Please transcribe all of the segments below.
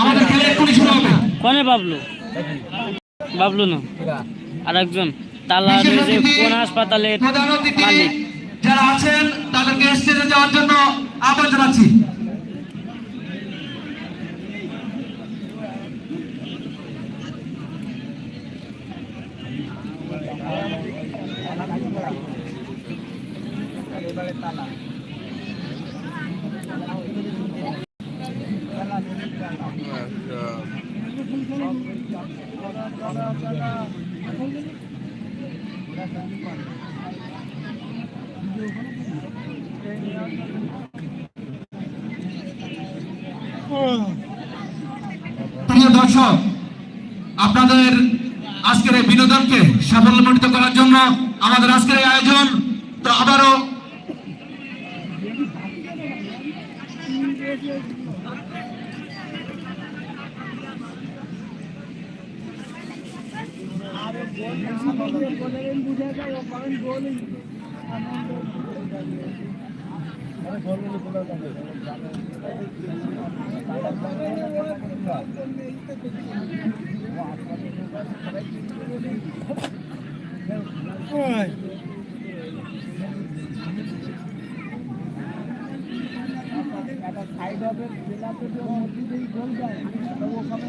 আমাদের খেলা এক্ষুনি শুরু হবে। কনে বাবলু? বাবলু না। আর একজন তালার যে কোন হাসপাতালের মালিক? যারা আছেন তাদেরকে স্টেজে যাওয়ার জন্য আহ্বান জানাচ্ছি। দর্শক আপনাদের আজকের এই বিনোদনকে সাফল্যমণ্ডিত করার জন্য আমাদের আজকের এই আয়োজন। তো আবারও সাইড হবে জেলাতে তো মসজিদেই গোল যায় ওখানে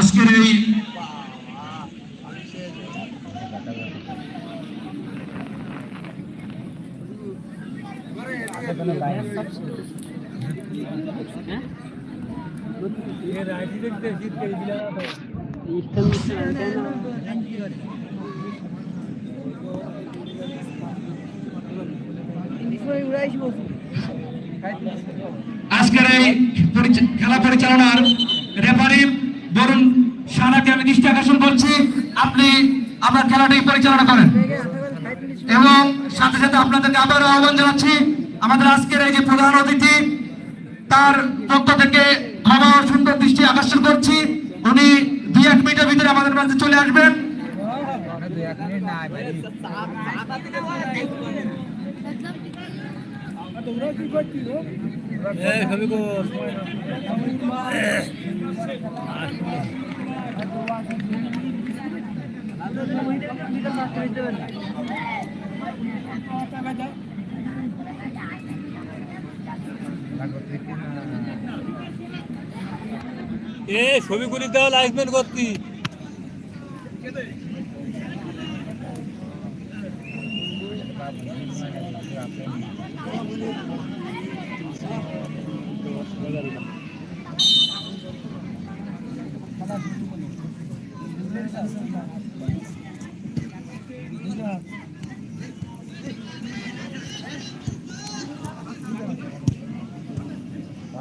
আজকের এই খেলা পরিচালনার রেফারি বরুণ সানাকে আমি দৃষ্টি আকর্ষণ করছি। আপনি আপনার খেলাটি পরিচালনা করেন। এবং সাথে সাথে আপনাদেরকে আবারও আহ্বান জানাচ্ছি আমাদের আজকের এই যে প্রধান অতিথি, তার পক্ষ থেকে ও সুন্দর দৃষ্টি আকর্ষণ করছি। উনি দুই এক মিনিটের ভিতরে আমাদের মাঝে চলে আসবেন। এ ছবি করে দাও লাইসমেন্ট করতি।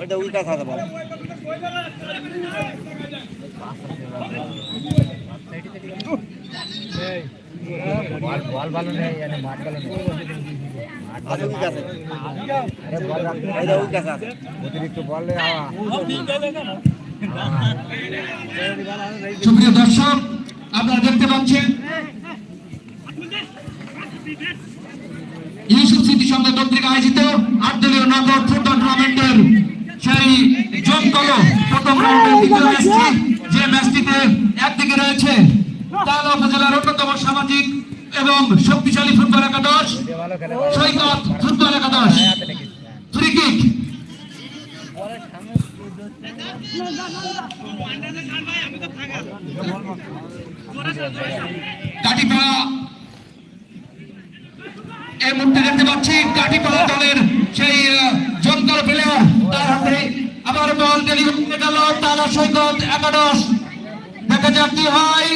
ওইটা উল্টা খাতে বল। সুপ্রিয় দর্শক, আপনারা দেখতে পাচ্ছেন, ইউসুফ স্মৃতি সংঘ কর্তৃক আয়োজিত আট দলীয় নগর টুর্নামেন্টের সেই জমকল প্রথম রাউন্ডের দ্বিতীয় ম্যাচটি যে ম্যাচটিতে একদিকে রয়েছে তালা উপজেলার অন্যতম সামাজিক এবং শক্তিশালী ফুটবল একাদশ, সৈকত ফুটবল একাদশ। ফ্রি কিক কাটিপাড়া এই মুহূর্তে দেখতে পাচ্ছি কাটিপাড়া দলের সেই জঙ্গল প্লেয়ার তার হাতে আবার বল ডেলিভারি গেল তারা সৈকত একাদশ। দেখা যাক কি হয়।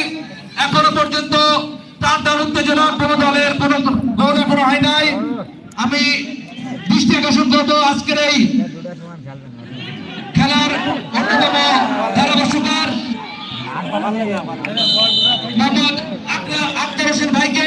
এখনও পর্যন্ত প্রাণটার উত্তেজনা কোন দলের কোন গোল এখনও হয় নাই। আমি দৃষ্টি আকর্ষণ করব আজকের এই খেলার অন্যতম ধারাভাষ্যকার মোহাম্মদ আক্তার হোসেন ভাইকে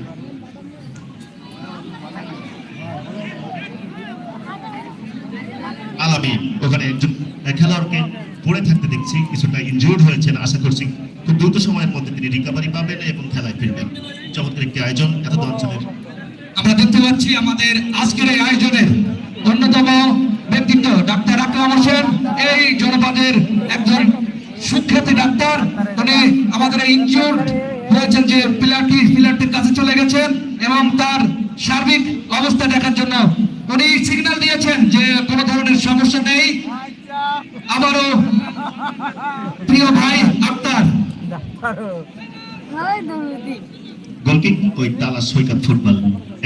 ওখানে একজন খেলোয়াড়কে পড়ে থাকতে দেখছি, কিছুটা ইনজুর্ড হয়েছেন, আশা করছি খুব দ্রুত সময়ের মধ্যে তিনি রিকভারি পাবেন এবং খেলায় ফিরবেন। চমৎকার একটি আয়োজন, এত অঞ্চলের আমরা দেখতে পাচ্ছি আমাদের আজকের এই আয়োজনের অন্যতম ব্যক্তিত্ব, ডাক্তার আকরাম হোসেন। এই জনপদের একজন সুখ্যাতি ডাক্তার। উনি আমাদের ইনজুর্ড হয়েছেন যে প্লেয়ারটি প্লেয়ারটির কাছে চলে গেছেন এবং তার সার্বিক অবস্থা দেখার জন্য উনি সিগন্যাল দিয়েছেন যে কোনো ধরনের সমস্যা নেই। আবারও প্রিয় ভাই আক্তার ওই তালা সৈকত ফুটবল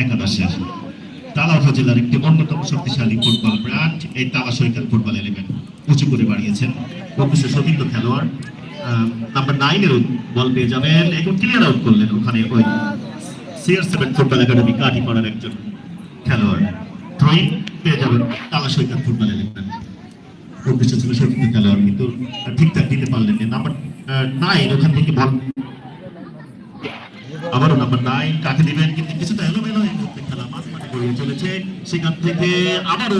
একাদশের তালা উপজেলার একটি অন্যতম শক্তিশালী ফুটবল ব্র্যান্ড এই তালা সৈকত ফুটবল এলিমেন্ট উঁচু করে বাড়িয়েছেন। অফিসের সতীর্থ খেলোয়াড়। নাম্বার নাইনের বল পেয়ে যাবেন। এবং ক্লিয়ার আউট করলেন ওখানে ওই সিআর সেভেন ফুটবল একাডেমি কাঠিপাড়ার একজন খেলোয়াড়। থ্রোইং পেয়ে যাবেন। তালা সৈকত ফুটবল এলিমেন্ট উদ্দেশ্য ছিল সতীর্থ খেলোয়াড়, কিন্তু ঠিকঠাক দিতে পারলেন নাম্বার নাইন ওখান থেকে বল আবারও নাম্বার নাইন কাকে দিবেন? কিন্তু কিছুটা এলোমেলো এই মুহূর্তে খেলা মাঝ মাঠে গড়িয়ে চলেছে। সেখান থেকে আবারও